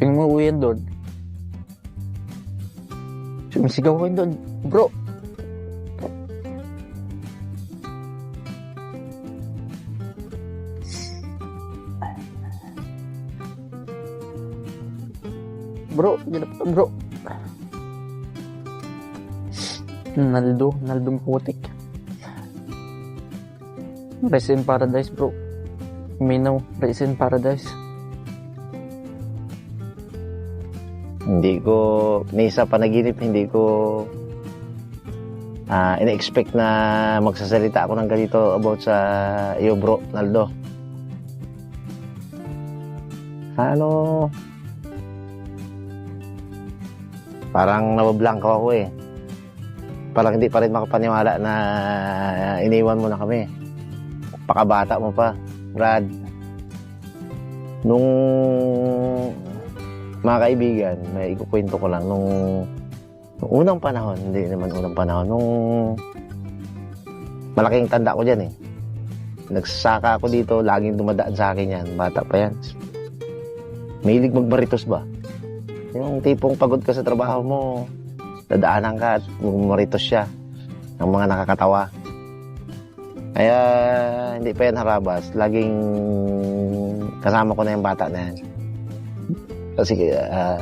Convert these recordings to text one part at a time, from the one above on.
Tingnan mo uwi yan doon. Sumisigaw ko yun doon. Bro! Bro, bro. Naldo, Naldo putik. Rest paradise bro. Minaw, rest paradise. Hindi ko, ni sa panaginip, hindi ko ah ina-expect na magsasalita ako ng ganito about sa iyo bro, Naldo. Ano? Parang nabablangko ako eh. Parang hindi pa rin makapaniwala na iniwan mo na kami. Pakabata mo pa, Brad. Nung mga kaibigan, may ikukwento ko lang nung, nung unang panahon, hindi naman unang panahon, nung malaking tanda ko dyan eh. Nagsaka ako dito, laging dumadaan sa akin yan. Bata pa yan. Mahilig magmaritos ba? Yung tipong pagod ka sa trabaho mo, dadaanan ka at maritos siya ng mga nakakatawa. Kaya hindi pa yan harabas. Laging kasama ko na yung bata na yan. Kasi ah,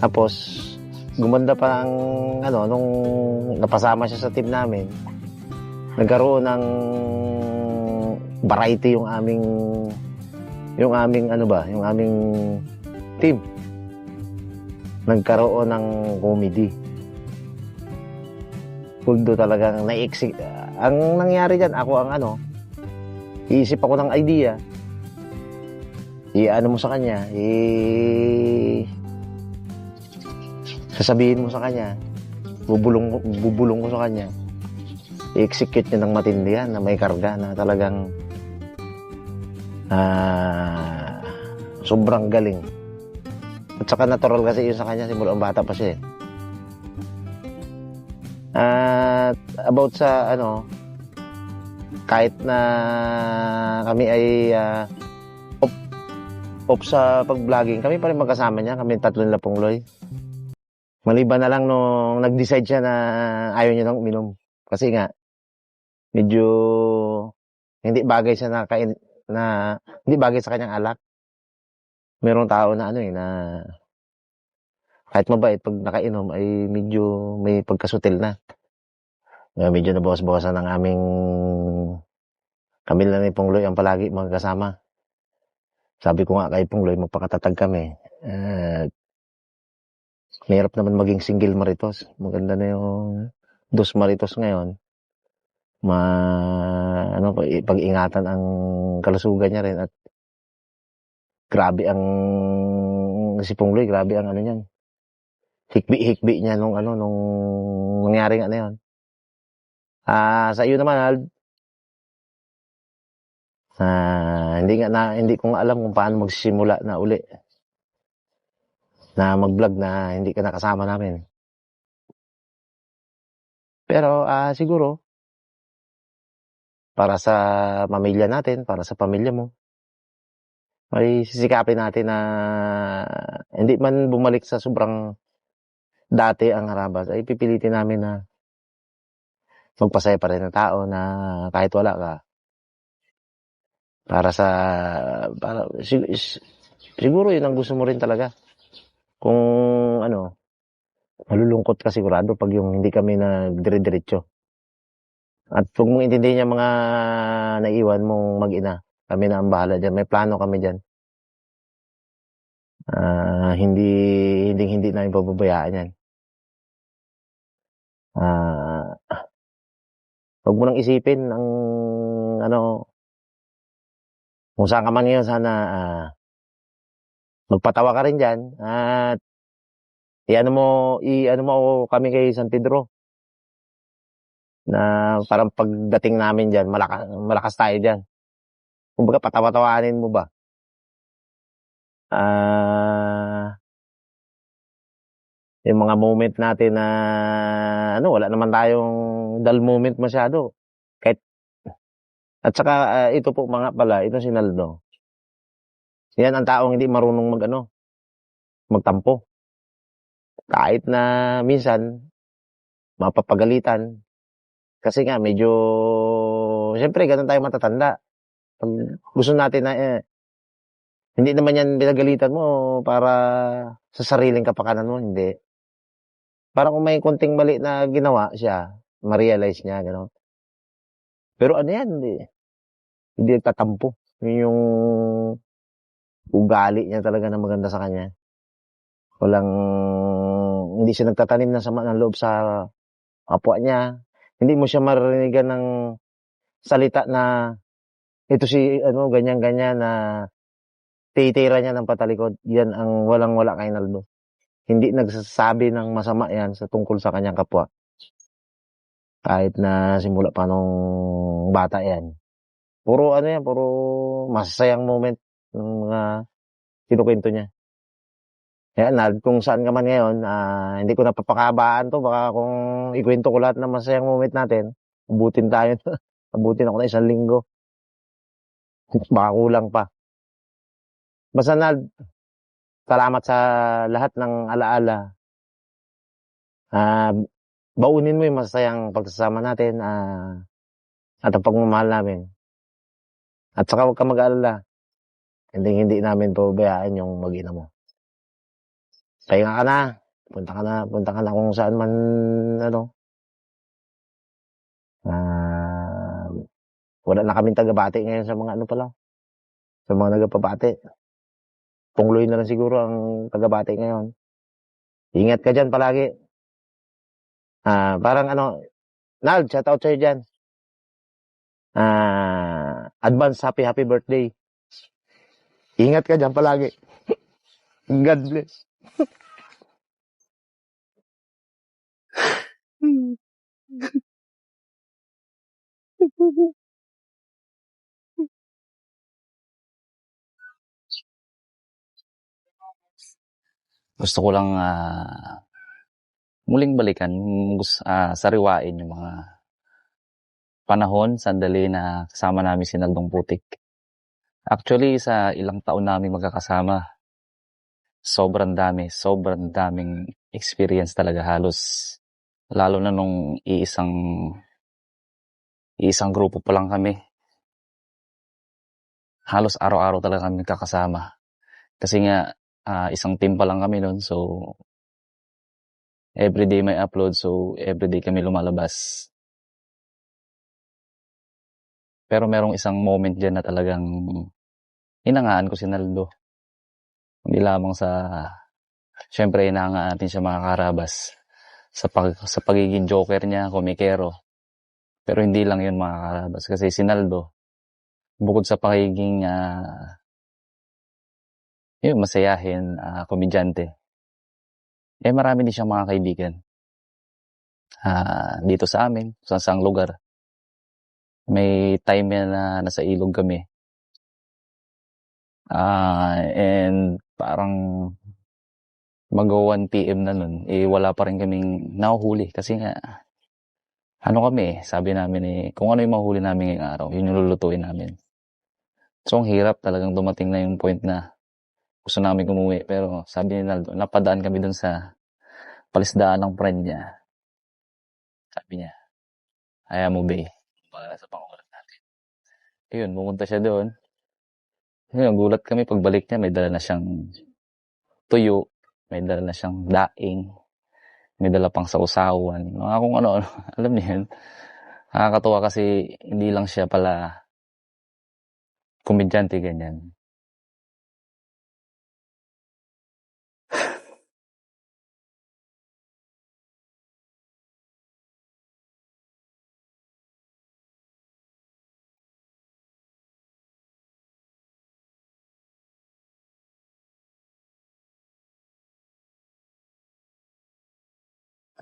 tapos gumanda pa ang ano nung napasama siya sa team namin. Nagkaroon ng variety yung aming yung aming ano ba, yung aming team. Nagkaroon ng comedy. Kuldo talagang na-execute. Ang nangyari dyan, ako ang ano, iisip ako ng idea. I-ano mo sa kanya, i... Sasabihin mo sa kanya, bubulong, bubulong ko sa kanya. I-execute niya ng matindi yan, na may karga, na talagang ah sobrang galing. At saka natural kasi yun sa kanya, simula ang bata pa siya eh. At about sa ano, kahit na kami ay off, off sa pag-vlogging, kami pa rin magkasama niya, kami tatlo nila pungloy. Maliban na lang nung nag-decide siya na ayaw niya nang uminom. Kasi nga, medyo hindi bagay siya na kain, na hindi bagay sa kanyang alak. Merong tao na ano eh, na kahit mabait, pag nakainom ay medyo may pagkasutil na. Medyo nabawas-bawasan ng aming kami lang ni Pungloy ang palagi magkasama. Sabi ko nga kay Pungloy, magpakatatag kami. Uh, mahirap naman maging single maritos. Maganda na yung dos maritos ngayon. Ma, ano, pag-ingatan ang kalusugan niya rin at grabe ang si Pungloy, grabe ang ano niyan. Hikbi-hikbi niya nung ano nung nangyaring ano 'yon. Ah, sa iyo naman, Al. Ah, hindi nga na hindi ko nga alam kung paano magsisimula na uli. Na mag-vlog na hindi ka nakasama namin. Pero ah, siguro para sa pamilya natin, para sa pamilya mo, ay sisikapin natin na hindi man bumalik sa sobrang dati ang harabas, ay pipilitin namin na magpasaya pa rin ng tao na kahit wala ka. Para sa, para, sig- siguro yun ang gusto mo rin talaga. Kung ano, malulungkot ka sigurado pag yung hindi kami nagdire-diretso. At huwag mong intindihin yung mga naiwan mong mag-ina. Kami na ang bahala dyan. May plano kami dyan. Ah, hindi, hindi, hindi namin pababayaan yan. Ah, huwag mo nang isipin ang, ano, kung saan ka man ngayon, sana, ah, magpatawa ka rin dyan. At, i-ano mo, i-ano mo kami kay San Pedro. Na parang pagdating namin dyan, malakas, malakas tayo dyan. Kumbaga, patawa-tawanin mo ba? Ah, yung mga moment natin na, ano, wala naman tayong dull moment masyado. At saka, ah, ito po mga pala, ito si Naldo. Yan ang taong hindi marunong mag, ano, magtampo. Kahit na minsan, mapapagalitan. Kasi nga, medyo, siyempre, ganun tayo matatanda. Pag gusto natin na, eh, hindi naman yan binagalitan mo para sa sariling kapakanan mo, hindi. Para kung may konting mali na ginawa siya, ma-realize niya, gano'n. Pero ano yan, hindi, hindi nagtatampo. Yun yung ugali niya talaga na maganda sa kanya. Walang, hindi siya nagtatanim ng sama ng loob sa kapwa niya. Hindi mo siya marinigan ng salita na ito si ano ganyan-ganyan na titira niya ng patalikod. Yan ang walang-wala kay Naldo. Hindi nagsasabi ng masama yan sa tungkol sa kanyang kapwa. Kahit na simula pa nung bata yan. Puro ano yan, puro masasayang moment ng mga kinukwento niya. Kaya Nald, kung saan ka man ngayon, ah, hindi ko napapakabaan to. Baka kung ikwento ko lahat ng masayang moment natin, abutin tayo. abutin ako na isang linggo. Baka kulang pa. Basta Nald, salamat sa lahat ng alaala. Ah, baunin mo yung masayang pagsasama natin ah, at ang pagmamahal namin. At saka huwag ka mag-alala. Hindi hindi namin pabayaan yung mag-ina mo. Pahinga ka na. Punta ka na, punta ka na kung saan man ano. Ah, wala na kaming tagabati ngayon sa mga ano pala. Sa mga nagpapabati. Pungloy na lang siguro ang tagabati ngayon. Ingat ka dyan palagi. Ah, parang ano, Nald, shout out sa'yo dyan. Ah, advance happy happy birthday. Ingat ka dyan palagi. God bless. Gusto ko lang ah, muling balikan, ah, sariwain yung mga panahon, sandali na kasama namin si Naldong Putik. Actually, sa ilang taon namin magkakasama, sobrang dami, sobrang daming experience talaga halos. Lalo na nung iisang iisang grupo pa lang kami. Halos araw-araw talaga kami kakasama. Kasi nga, ah, isang team pa lang kami noon. So, everyday may upload. So, everyday kami lumalabas. Pero merong isang moment dyan na talagang inangaan ko si Naldo. Hindi lamang sa, syempre inaangaan natin siya mga karabas. Sa, pag, sa pagiging joker niya, komikero. Pero hindi lang yun mga karabas. Kasi si Naldo, bukod sa pagiging ah, yun, masayahin, ah, komedyante. Eh, marami din siyang mga kaibigan. Ah, dito sa amin, sa saang lugar. May time na nasa ilog kami. Ah, and parang mag 1 PM na nun, eh wala pa rin kaming nahuhuli kasi nga ano kami eh, sabi namin eh, kung ano yung mahuli namin ngayong araw, yun yung lulutuin namin. So, ang hirap talagang dumating na yung point na gusto namin umuwi. Pero sabi ni Naldo, napadaan kami dun sa palisdaan ng friend niya. Sabi niya, ayaw mo ba para sa pangulat natin. Ayun, pumunta siya doon. Ayun, gulat kami pagbalik niya, may dala na siyang tuyo, may dala na siyang daing, may dala pang sausawan, mga kung ano, alam niyo yun. Nakakatuwa kasi hindi lang siya pala komedyante ganyan.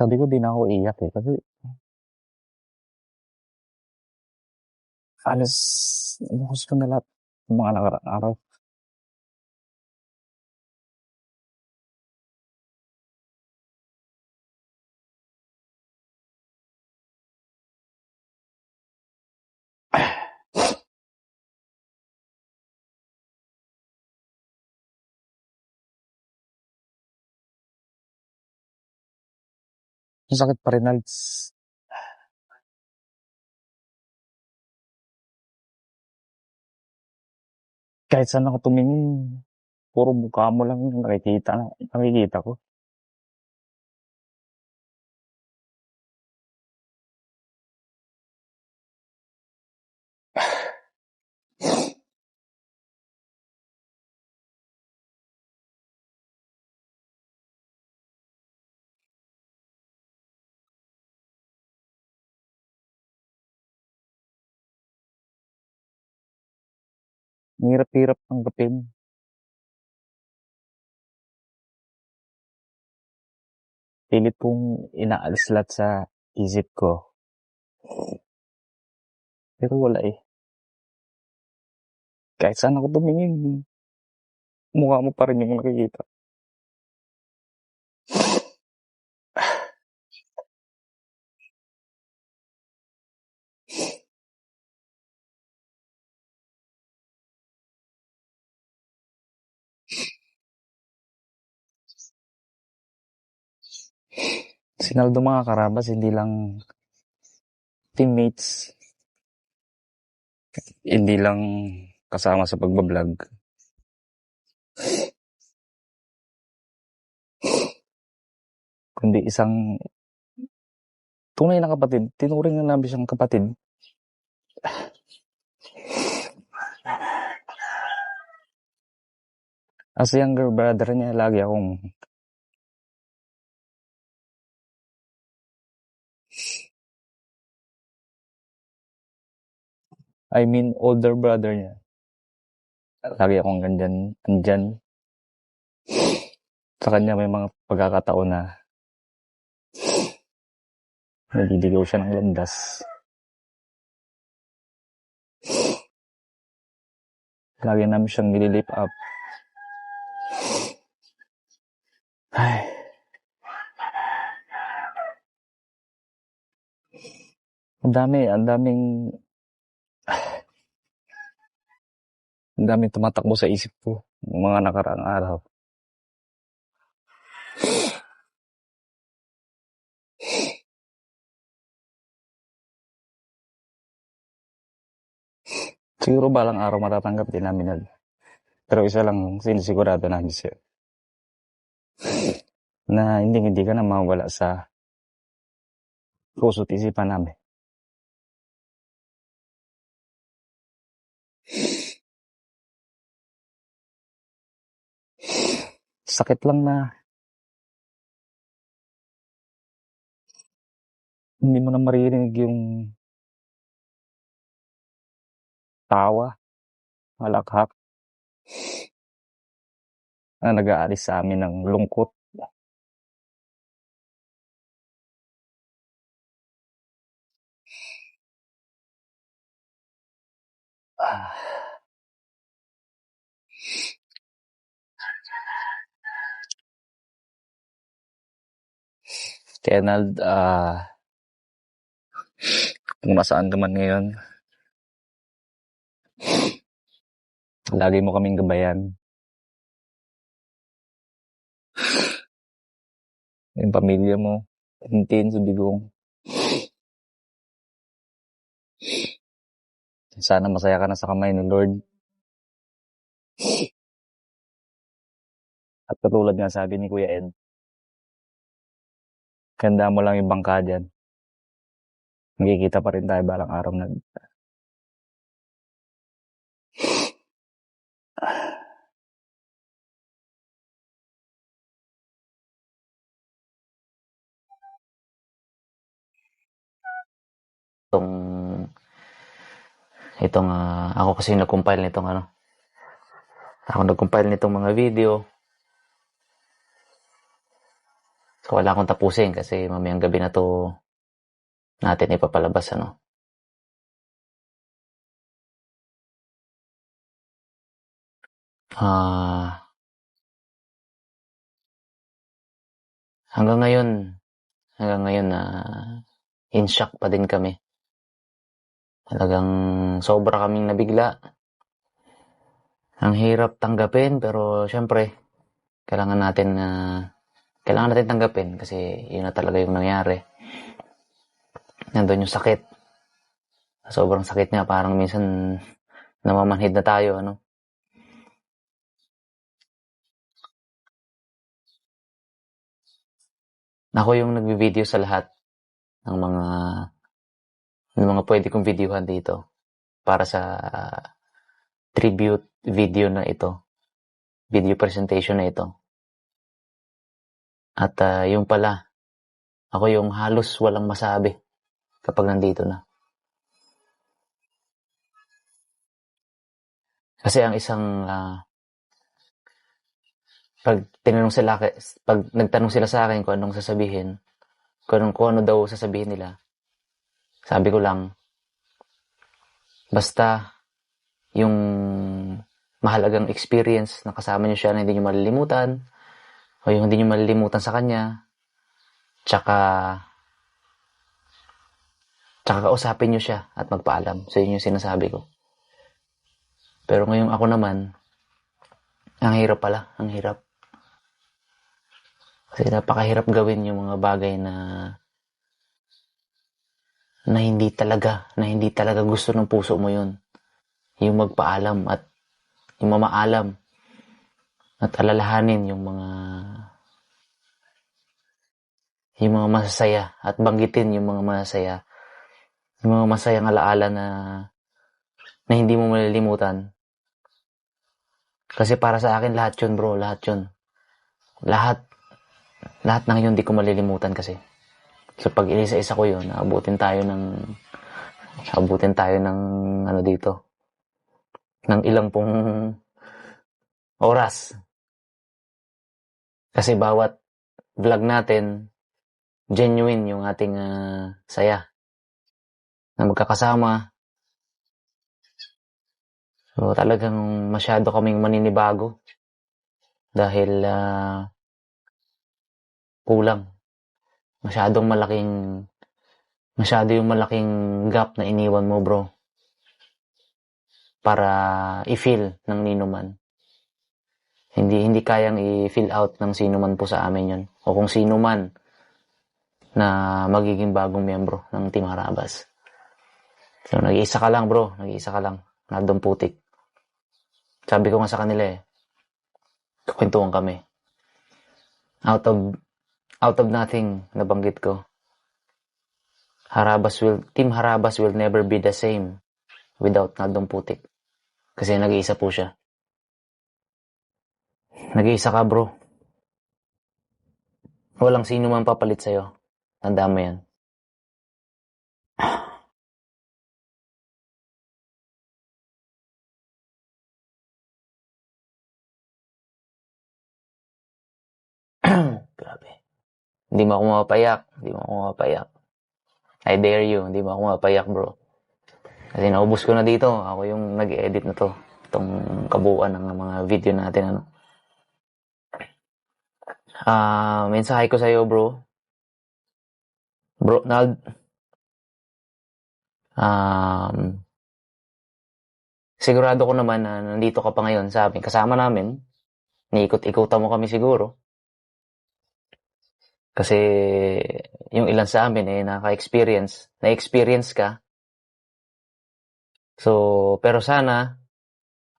Sabi ko, di na ako iyak eh. Kasi, halos, inuhos ko na lahat ng mga nakaraang araw. Ang sakit pa rin, Alds. Kahit saan ako tumingin, puro mukha mo lang yung nakikita, nakikita ko. Ang hirap-hirap tanggapin. Pilit kong inaalis lahat sa isip ko. Pero wala eh. Kahit saan ako tumingin, mukha mo pa rin yung nakikita. Sinaldo mga karabas, hindi lang teammates, hindi lang kasama sa pagbablog. Kundi isang tunay na kapatid. Tinuring na namin siyang kapatid. As younger brother niya, lagi akong I mean, older brother niya. Lagi akong ganyan, andyan. Sa kanya may mga pagkakataon na naliligaw siya ng landas. Lagi namin siyang nililip up. Ay. Ang dami, ang daming ang daming tumatakbo sa isip ko ng mga nakaraang araw. Siguro balang araw matatanggap din namin yan. Pero isa lang sinisigurado namin siya. Na hindi hindi ka na mawala sa puso at isipan namin. Sakit lang na hindi mo na maririnig yung tawa, halakhak na nag-aalis sa amin ng lungkot. Ah. Kaya Nald, ah, kung nasaan ka man ngayon, lagi mo kaming gabayan. Yung pamilya mo, hintiin sa bigong. Sana masaya ka na sa kamay ni Lord. At katulad nga sabi ni Kuya Ed, ganda mo lang yung bangka dyan. Magkikita pa rin tayo balang araw na. Itong, itong, ah, ako kasi nag-compile nitong ano. Ako nag-compile nitong mga video. So, wala akong tapusin kasi mamayang gabi na to natin ipapalabas, ano. Ah, hanggang ngayon, hanggang ngayon na in shock pa din kami. Talagang sobra kaming nabigla. Ang hirap tanggapin pero syempre kailangan natin na kailangan natin tanggapin kasi yun na talaga yung nangyari. Nandun yung sakit. Sobrang sakit niya, parang minsan namamanhid na tayo, ano. Ako yung nagbi-video sa lahat ng mga ng mga pwede kong videohan dito para sa tribute video na ito. Video presentation na ito. At ah, yung pala, ako yung halos walang masabi kapag nandito na. Kasi ang isang ah, pag tinanong sila pag nagtanong sila sa akin kung anong sasabihin, kung anong, kung ano daw sasabihin nila, sabi ko lang, basta yung mahalagang experience na kasama niyo siya na hindi niyo malilimutan, o yung hindi niyo malilimutan sa kanya, tsaka, tsaka kausapin niyo siya at magpaalam. So, yun yung sinasabi ko. Pero ngayong ako naman, ang hirap pala, ang hirap. Kasi napakahirap gawin yung mga bagay na na hindi talaga, na hindi talaga gusto ng puso mo yun. Yung magpaalam at yung mamaalam at alalahanin yung mga yung mga masasaya at banggitin yung mga masasaya. Yung mga masayang alaala na na hindi mo malilimutan. Kasi para sa akin lahat yun bro lahat yun. Lahat lahat ng yun di ko malilimutan kasi. So pag inisa-isa ko yun abutin tayo ng abutin tayo ng ano dito? Ng ilang pong oras kasi bawat vlog natin genuine yung ating ah, saya. Na magkakasama. So talagang masyado kaming maninibago. Dahil ah, kulang. Masyadong malaking masyado yung malaking gap na iniwan mo bro. Para i-feel ng nino man hindi hindi kayang i-fill out ng sino man po sa amin yon o kung sino man na magiging bagong miyembro ng Team Harabas. So, nag-iisa ka lang, bro. Nag-iisa ka lang. Nandong putik. Sabi ko nga sa kanila eh, kwentuhan kami. Out of, out of nothing, nabanggit ko. Harabas will, Team Harabas will never be the same without Nandong Putik. Kasi nag-iisa po siya. Nag-iisa ka, bro. Walang sino man papalit sa'yo. Tandaan mo yan. Grabe. Hindi mo ako mapapayak. Hindi mo ako mapapayak. I dare you. Hindi mo ako mapapayak, bro. Kasi naubos ko na dito. Ako yung nag-edit na to. Itong kabuuan ng mga video natin, ano. Ah, mensahe ko sa'yo, bro. Bro, Nald. Um, sigurado ko naman na nandito ka pa ngayon sa amin. Kasama namin. Niikot-ikutan mo kami siguro. Kasi yung ilan sa amin eh naka-experience, na-experience ka. So, pero sana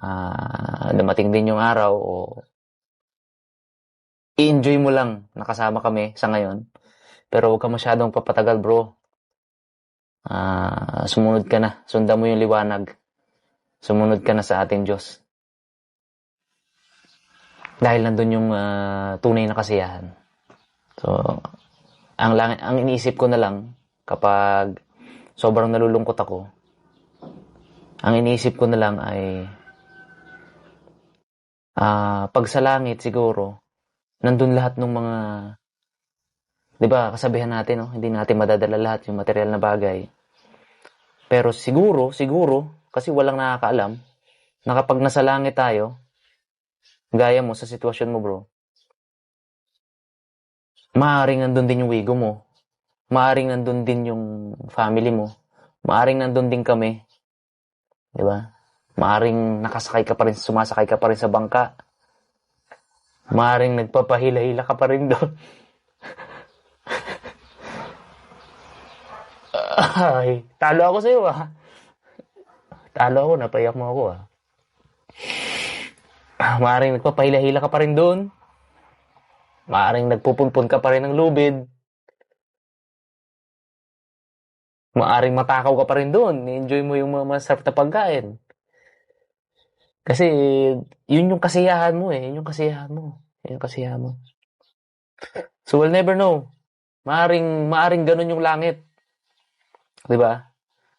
ah dumating din yung araw o i-enjoy mo lang nakasama kami sa ngayon. Pero huwag ka masyadong papatagal, bro. Ah, sumunod ka na. Sundan mo yung liwanag. Sumunod ka na sa ating Diyos. Dahil nandun yung ah, tunay na kasiyahan. So, ang, lang, ang iniisip ko na lang kapag sobrang nalulungkot ako, ang iniisip ko na lang ay ah pag sa langit siguro, nandun lahat ng mga 'di ba kasabihan natin no? Hindi natin madadala lahat yung material na bagay. Pero siguro siguro kasi walang nakakaalam na kapag nasa langit tayo gaya mo sa sitwasyon mo bro maaring nandun din yung wigo mo maaring nandun din yung family mo maaring nandun din kami 'di ba? Maaring nakasakay ka pa rin sumasakay ka pa rin sa bangka Maaring nagpapahila-hila ka pa rin doon. Ay, talo ako sa'yo ah. Talo ako, napayak mo ako ah. Ah, Maaring nagpapahila-hila ka pa rin doon. Maaring nagpupunpun ka pa rin ng lubid. Maaring matakaw ka pa rin doon. Enjoy mo yung mga masarap na pagkain. Kasi, yun yung kasiyahan mo eh. Yun yung kasiyahan mo. Yun yung kasiyahan mo. So, we'll never know. Maaring, maaring ganun yung langit. Di ba?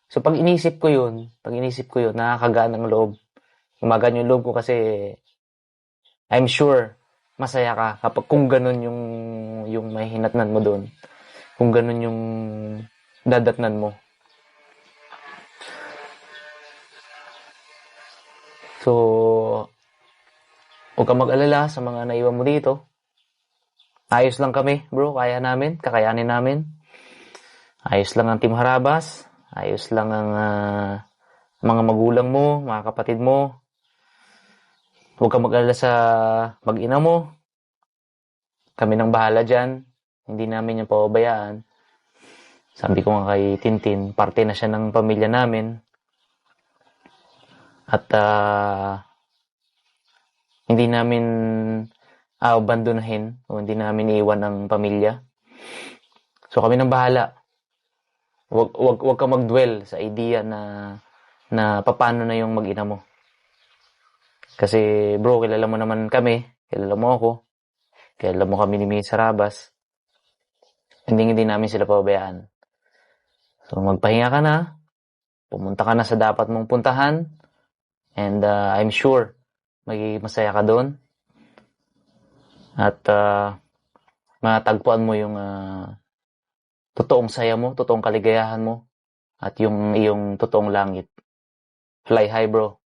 So, pag inisip ko yun, pag inisip ko yun, nakakagaan ng loob. Gumagaan yung loob ko kasi I'm sure masaya ka kapag kung ganun yung yung may hinatnan mo doon. Kung ganun yung dadatnan mo. So, huwag ka mag-alala sa mga naiwan mo dito. Ayos lang kami, bro. Kaya namin. Kakayanin namin. Ayos lang ang Team Harabas. Ayos lang ang ah, mga magulang mo, mga kapatid mo. Huwag ka mag-alala sa mag-ina mo. Kami nang bahala dyan. Hindi namin yung pababayaan. Sabi ko nga kay Tintin, parte na siya ng pamilya namin. At ah, hindi namin abandonahin o hindi namin iwan ang pamilya. So kami nang bahala. Wag wag wag ka mag-dwell sa idea na na paano na yung mag-ina mo. Kasi bro, kilala mo naman kami, kilala mo ako, kilala mo kami ni Miss Sarabas. Hindi hindi namin sila pabayaan. So magpahinga ka na, pumunta ka na sa dapat mong puntahan, and uh, I'm sure magiging masaya ka doon. At uh, matagpuan mo yung uh, totoong saya mo, totoong kaligayahan mo, at yung iyong totoong langit. Fly high, bro.